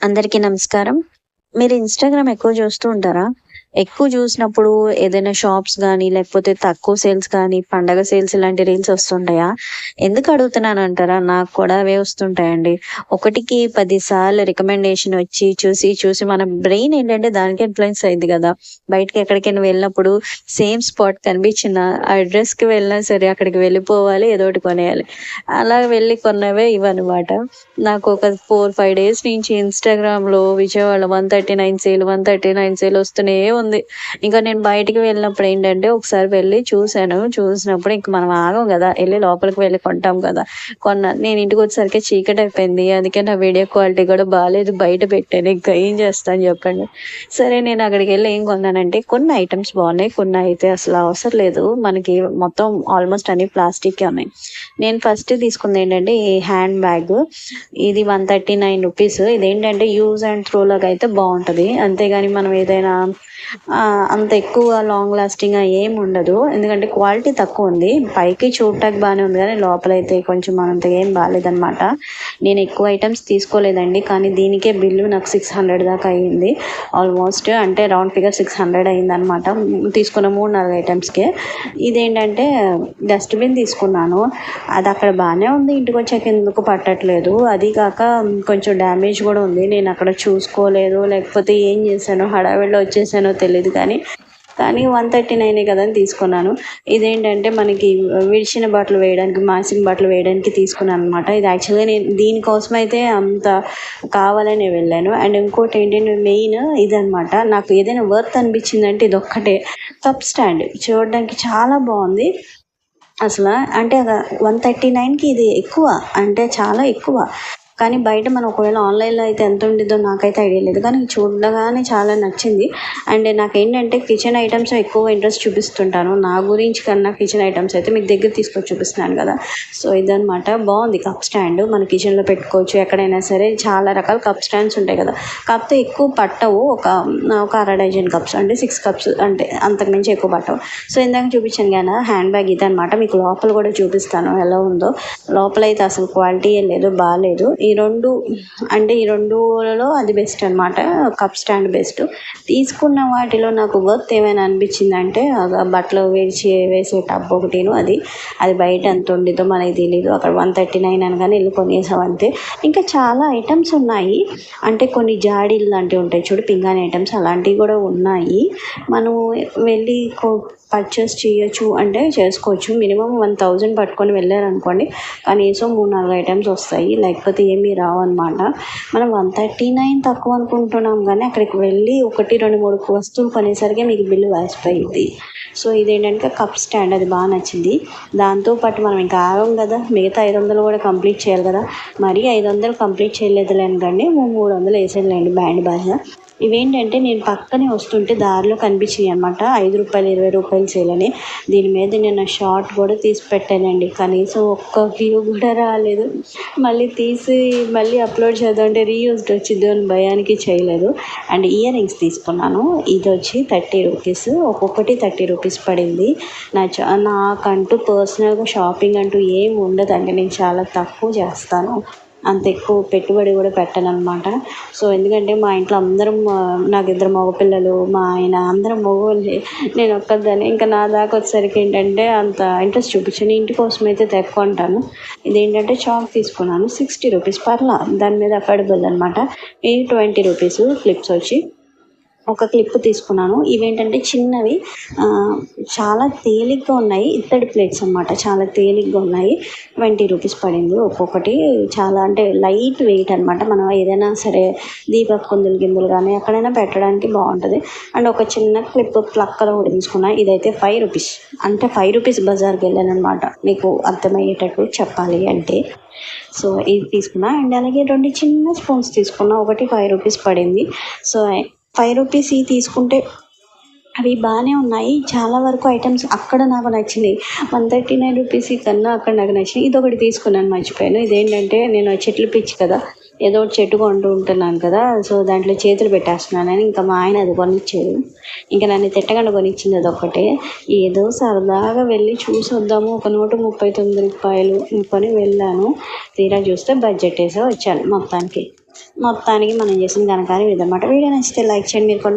అందరికీ నమస్కారం. మీరు ఇన్‌స్టాగ్రామ్ ఎక్కువ చూస్తూ ఉంటారా? ఎక్కువ చూసినప్పుడు ఏదైనా షాప్స్ కానీ లేకపోతే తక్కువ సేల్స్ కానీ, పండగ సేల్స్ ఇలాంటి రీల్స్ వస్తుంటాయా? ఎందుకు అడుగుతున్నాను అంటారా నాకు కూడా అవే వస్తుంటాయండి. ఒకటికి 10 సార్లు రికమెండేషన్ వచ్చి, చూసి, చూసి మన బ్రెయిన్ ఏంటంటే దానికి ఇన్ఫ్లుయెన్స్ అయింది కదా బయటకి ఎక్కడికైనా వెళ్ళినప్పుడు సేమ్ స్పాట్ కనిపించిన ఆ అడ్రెస్‌కి వెళ్ళినా సరే అక్కడికి వెళ్ళిపోవాలి. ఏదో ఒకటి కొనేయాలి. అలా వెళ్ళి కొన్నవే ఇవన్నమాట. నాకు ఒక 4, 5 డేస్ నుంచి ఇన్‌స్టాగ్రామ్‌లో విజయవాడలో 139 సేల్, 139 సేల్ వస్తూనే ఉంది. ఇంకా నేను బయటికి వెళ్ళినప్పుడు ఏంటంటే ఒకసారి వెళ్ళి చూశాను చూసినప్పుడు ఇంక మనం ఆగం కదా వెళ్ళి లోపలికి వెళ్ళి కొంటాం కదా! కొన్న నేను ఇంటికొచ్చేసరికి చీకటయిపోయింది. అందుకే నా వీడియో క్వాలిటీ కూడా బాగాలేదు బయట పెట్టాను. ఇంకా ఏం చేస్తాను చెప్పండి. సరే నేను అక్కడికి వెళ్ళి ఏం కొన్నానంటే కొన్ని ఐటమ్స్ బాగున్నాయి. కొన్ని అయితే అసలు అవసరం లేదు. మనకి మొత్తం ఆల్మోస్ట్ అన్ని ప్లాస్టిక్ ఉన్నాయి. నేను ఫస్ట్ తీసుకుంది ఏంటంటే ఈ హ్యాండ్ బ్యాగ్. ఇది 139 రూపీస్. ఇదేంటంటే యూజ్ అండ్ త్రో లాగా అయితే బావుంటది. అంతేగాని మనం ఏదైనా అంత ఎక్కువ లాంగ్ లాస్టింగ్ ఏమి ఉండదు. ఎందుకంటే క్వాలిటీ తక్కువ ఉంది పైకి చూడటానికి బాగానే ఉంది కానీ లోపలైతే కొంచెం అంత ఏం బాగాలేదనమాట నేను ఎక్కువ ఐటమ్స్ తీసుకోలేదండి. కానీ దీనికే బిల్లు నాకు 600 దాకా అయింది. ఆల్మోస్ట్ అంటే రౌండ్ ఫిగర్ 600 అయిందనమాట. తీసుకున్న మూడు నాలుగు ఐటమ్స్కే ఇదేంటంటే డస్ట్‌బిన్ తీసుకున్నాను. అది అక్కడ బాగానే ఉంది. ఇంటికొచ్చాక ఎందుకు పట్టట్లేదు. అది కాక కొంచెం డ్యామేజ్ కూడా ఉంది. నేను అక్కడ చూసుకోలేదు. లేకపోతే ఏం చేశానో హడావిడిలో వచ్చేసాను తెలియదు కానీ, కానీ 139 కదా అని తీసుకున్నాను. ఇదేంటంటే మనకి విడిచిన బట్టలు వేయడానికి, మాసిన బట్టలు వేయడానికి తీసుకున్నాను అనమాట ఇది యాక్చువల్‌గా నేను దీనికోసమైతే అంత కావాలనే వెళ్ళాను. అండ్ ఇంకోటి ఏంటంటే మెయిన్ ఇదనమాట. నాకు ఏదైనా వర్త్ అనిపించిందంటే ఇది ఒక్కటే కప్ స్టాండ్ చూడడానికి చాలా బాగుంది అసలు అంటే వన్ థర్టీ నైన్కి ఇది ఎక్కువ. అంటే చాలా ఎక్కువ. కానీ బయట మనం ఒకవేళ ఆన్‌లైన్‌లో అయితే ఎంత ఉండిద్దో నాకైతే ఐడియా లేదు. కానీ చూడగానే చాలా నచ్చింది. అండ్ నాకేంటంటే కిచెన్ ఐటమ్స్ ఎక్కువ ఇంట్రెస్ట్ చూపిస్తుంటాను. నా గురించి కన్నా కిచెన్ ఐటమ్స్ అయితే మీకు దగ్గర తీసుకొచ్చి చూపిస్తున్నాను కదా! సో ఇదనమాట. బాగుంది కప్ స్టాండ్. మన కిచెన్‌లో పెట్టుకోవచ్చు. ఎక్కడైనా సరే చాలా రకాల కప్ స్టాండ్స్ ఉంటాయి కదా! కాకపోతే ఎక్కువ పట్టవు. ఒక ఒక అర డజన్ కప్స్ అంటే సిక్స్ కప్స్ అంటే అంతకు మించి ఎక్కువ పట్టవు. సో ఇందాక చూపించాను కదా! హ్యాండ్ బ్యాగ్ ఇది అనమాట మీకు లోపల కూడా చూపిస్తాను ఎలా ఉందో. లోపల అయితే అసలు క్వాలిటీయే లేదు. బాగాలేదు ఈ రెండు అంటే ఈ రెండులో అది బెస్ట్ అనమాట. Cup stand best. తీసుకున్న వాటిలో నాకు వర్త్ ఏమైనా అనిపించిందంటే బట్టలు విడిచి వేసే టబ్ ఒకటిను అది. అది బయట ఎంత ఉండిదో మనకి తెలీదు. అక్కడ 139 అనగానే వెళ్ళి కొనేసాం అంతే. ఇంకా చాలా ఐటమ్స్ ఉన్నాయి. అంటే కొన్ని జాడీలు లాంటివి ఉంటాయి చూడు పింగాణి ఐటమ్స్ అలాంటివి కూడా ఉన్నాయి. మనం వెళ్ళి పర్చేస్ చేయొచ్చు అంటే చేసుకోవచ్చు. మినిమం వన్ థౌజండ్ పట్టుకొని వెళ్ళారనుకోండి కనీసం మూడు నాలుగు ఐటమ్స్ వస్తాయి. లేకపోతే ఏమీ రావన్నమాట. మనం 139 తక్కువ అనుకుంటున్నాం కానీ అక్కడికి వెళ్ళి 1, 2, 3 వస్తువులు కొనేసరికి మీకు బిల్లు వేసిపోయింది సో ఇదేంటంటే కప్ స్టాండ్ అది బాగా నచ్చింది. దాంతో పాటు మనం ఇంకా ఆగం కదా! మిగతా 500 కూడా కంప్లీట్ చేయాలి కదా! మరీ 500 కంప్లీట్ చేయలేదు లేను కానీ మూడు మూడు వందలు వేసేదిలేండి బ్యాండ్ బాజా. ఇవేంటంటే నేను పక్కనే వస్తుంటే దారిలో కనిపించినాయి అనమాట. ఐదు రూపాయలు ఇరవై రూపాయలు చేయాలని దీని మీద నేను షార్ట్ కూడా తీసి పెట్టానండి. కనీసం ఒక్క వ్యూ కూడా రాలేదు. మళ్ళీ తీసి మళ్ళీ అప్‌లోడ్ చేద్దామంటే రీయూజ్డ్ వచ్చింది అని భయానికి చేయలేదు. అండ్ ఇయర్ రింగ్స్ తీసుకున్నాను. ఇది వచ్చి థర్టీ రూపీస్. ఒక్కొక్కటి 30 రూపీస్ పడింది. నా చ నాకంటూ పర్సనల్‌గా షాపింగ్ అంటూ ఏమి ఉండదండి. నేను చాలా తక్కువ చేస్తాను. అంత ఎక్కువ పెట్టుబడి కూడా పెట్టననమాట. సో ఎందుకంటే మా ఇంట్లో అందరం నాకు ఇద్దరు మగపిల్లలు, మా ఆయన అందరం మగవాళ్ళే నేను ఒక్కదాన్ని ఇంకా నా దాకా వచ్చేసరికి ఏంటంటే అంత ఇంట్రెస్ట్ చూపించను. ఇంటి కోసం అయితే తెక్కుంటాను ఇదేంటంటే చాక్ తీసుకున్నాను. 60 రూపీస్ పర్లా. దాని మీద అఫోర్డబుల్ అనమాట. ఇది 20 రూపీస్ క్లిప్స్ వచ్చి. ఒక క్లిప్ తీసుకున్నాను. ఇవేంటంటే చిన్నవి చాలా తేలిగ్గా ఉన్నాయి. ఇత్తడి ప్లేట్స్ అనమాట. చాలా తేలిగ్గా ఉన్నాయి. 20 రూపీస్ పడింది ఒక్కొక్కటి. చాలా అంటే లైట్ వెయిట్ అనమాట. మనం ఏదైనా సరే దీపపు కుందులు గిందులు కానీ ఎక్కడైనా పెట్టడానికి బాగుంటుంది అండ్ ఒక చిన్న క్లిప్ ప్లక్కలో ఒకటి తీసుకున్నా. ఇదైతే ఫైవ్ రూపీస్. అంటే ఫైవ్ రూపీస్ బజార్‌కి వెళ్ళాననమాట. మీకు అర్థమయ్యేటట్టు చెప్పాలి అంటే. సో ఇది తీసుకున్నా. అండ్ అలాగే రెండు చిన్న స్పూన్స్ తీసుకున్నా. ఒకటి ఫైవ్ రూపీస్ పడింది. సో 5 రూపీస్‌యి తీసుకుంటే అవి బాగానే ఉన్నాయి. చాలా వరకు ఐటమ్స్ అక్కడ నాకు నచ్చినాయి. 139 రూపీస్‌యి కన్నా అక్కడ నాకు నచ్చినాయి. ఒకటి తీసుకున్నాను మర్చిపోయాను. ఇదేంటంటే నేను చెట్లు పిచ్చి కదా! ఏదో ఒకటి చెట్టు కొంటూ ఉంటున్నాను కదా! సో దాంట్లో చేతులు పెట్టేస్తున్నానని ఇంకా మా ఆయన అది కొనిచ్చారు. ఇంక నన్ను తిట్టకుండా కొనిచ్చింది అదొక్కటే. ఏదో సరదాగా వెళ్ళి చూసి వద్దాము ఒక 139 రూపాయలు కొని వెళ్ళాను. తీరా చూస్తే బడ్జెట్ వేసే వచ్చాను మొత్తానికి. మొత్తానికి మనం చేసిన ఘనకార్యం ఇదన్నమాట. వీడియో నచ్చితే లైక్ చేయండి మీరు